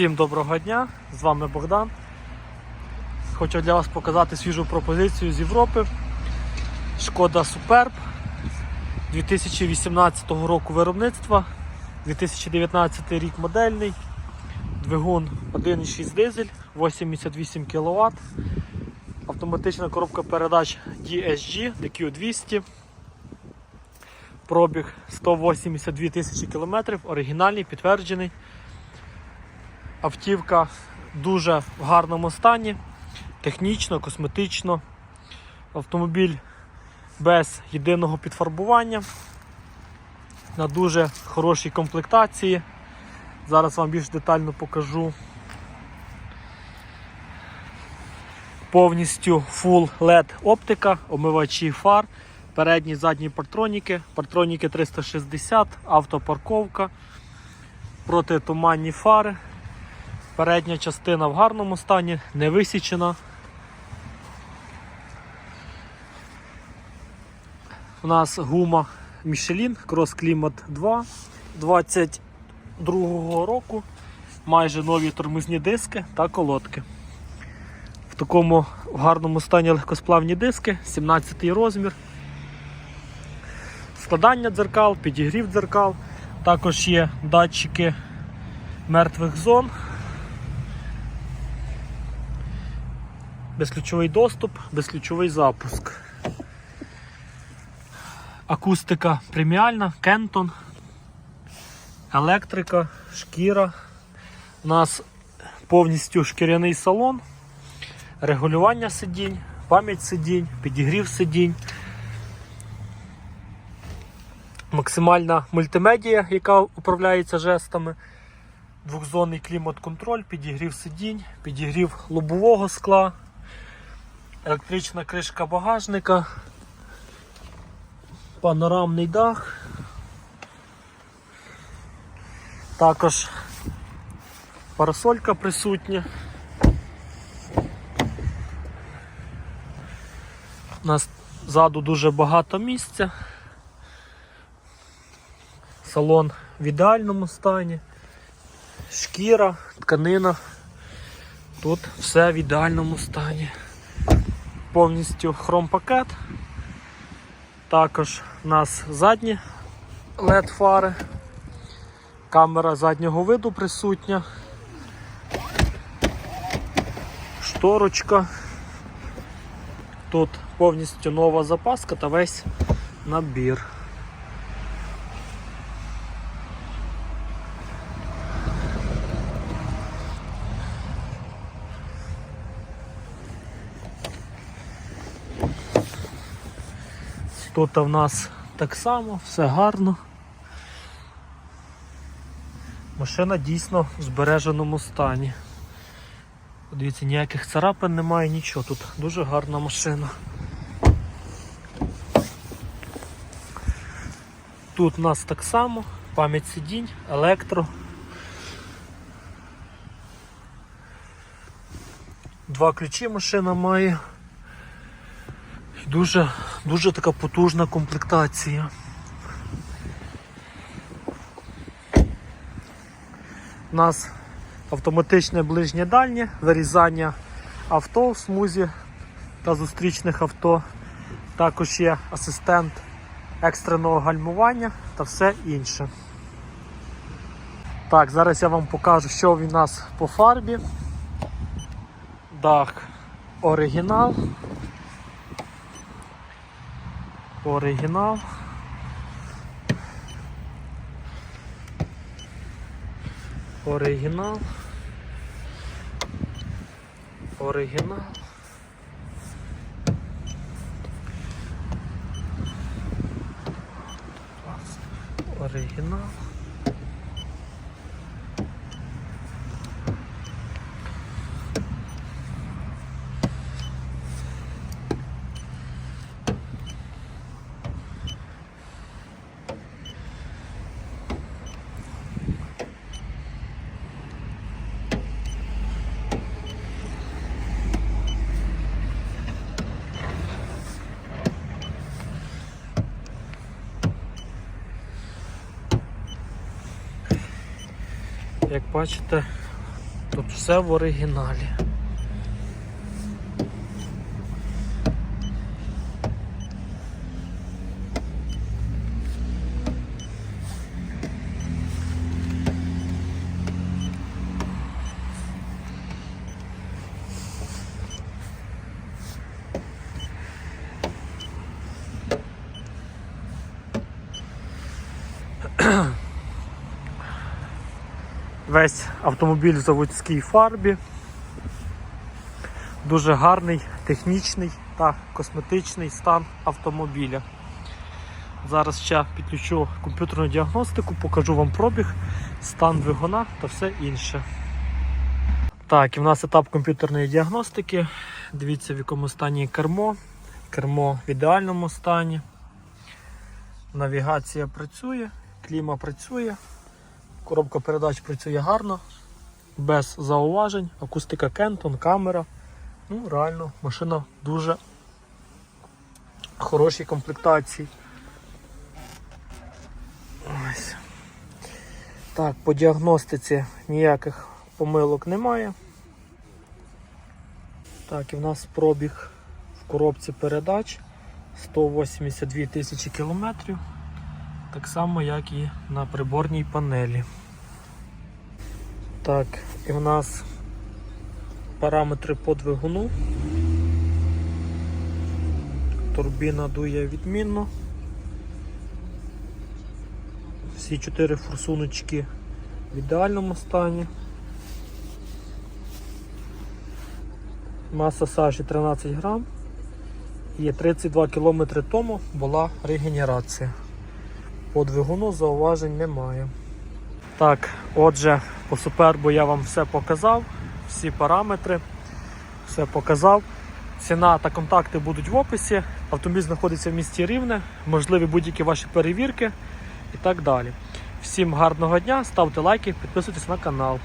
Всім доброго дня, з вами Богдан. Хочу для вас показати свіжу пропозицію з Європи. Шкода Суперб 2018 року виробництва, 2019 рік модельний, двигун 1,6 дизель, 88 кВт, автоматична коробка передач DSG DQ200. Пробіг 182 тисячі кілометрів, оригінальний, підтверджений. Автівка дуже в гарному стані, технічно, косметично. Автомобіль без єдиного підфарбування, на дуже хорошій комплектації. Зараз вам більш детально покажу. Повністю Full LED оптика, омивачі фар, передні задні партроніки, партроніки 360, автопарковка, протитуманні фари. Передня частина в гарному стані, не висічена. У нас гума Michelin Cross Climate 2 22 року. Майже нові тормозні диски та колодки. В такому гарному стані легкосплавні диски, 17 розмір. Складання дзеркал, підігрів дзеркал. Також є датчики мертвих зон. Безключовий доступ, безключовий запуск. Акустика преміальна, Кентон, електрика, шкіра. У нас повністю шкіряний салон, регулювання сидінь, пам'ять сидінь, підігрів сидінь. Максимальна мультимедія, яка управляється жестами. Двохзонний клімат-контроль, підігрів сидінь, підігрів лобового скла, електрична кришка багажника, панорамний дах. Також парасолька присутня. У нас ззаду дуже багато місця. Салон в ідеальному стані, шкіра, тканина. Тут все в ідеальному стані. Повністю хромпакет. Також у нас задні LED фари, камера заднього виду присутня, шторочка. Тут повністю нова запаска та весь набір. Тут в нас так само, все гарно. Машина дійсно в збереженому стані. Дивіться, ніяких царапин немає, нічого. Тут дуже гарна машина. Тут у нас так само, пам'ять сидінь, електро. Два ключі машина має. Дуже, дуже така потужна комплектація. У нас автоматичне ближнє дальнє, вирізання авто в смузі та зустрічних авто. Також є асистент екстреного гальмування та все інше. Так, зараз я вам покажу, що в нас по фарбі. Дах оригінал. Оригінал. Оригінал. Оригінал. Оригінал. Як бачите, Тут все в оригіналі. Весь автомобіль в заводській фарбі. Дуже гарний технічний та косметичний стан автомобіля. Зараз ще підключу комп'ютерну діагностику, покажу вам пробіг, стан двигуна та все інше. Так, і в нас етап комп'ютерної діагностики. Дивіться, в якому стані кермо. Кермо в ідеальному стані. Навігація працює, кліма працює. Коробка передач працює гарно, без зауважень, акустика Кентон, камера. Ну, реально, машина дуже хорошій комплектації. Ось. Так, по діагностиці ніяких помилок немає. Так, і в нас пробіг в коробці передач 182 тисячі кілометрів. Так само, як і на приборній панелі. Так, і в нас параметри по двигуну. Турбіна дує відмінно. Всі чотири форсуночки в ідеальному стані. Маса сажі 13 грам. І 32 км тому була регенерація. По двигуну зауважень немає. Так, отже, по супербу я вам все показав, всі параметри, все показав. Ціна та контакти будуть в описі. Автомобіль знаходиться в місті Рівне, можливі будь-які ваші перевірки і так далі. Всім гарного дня, ставте лайки, підписуйтесь на канал.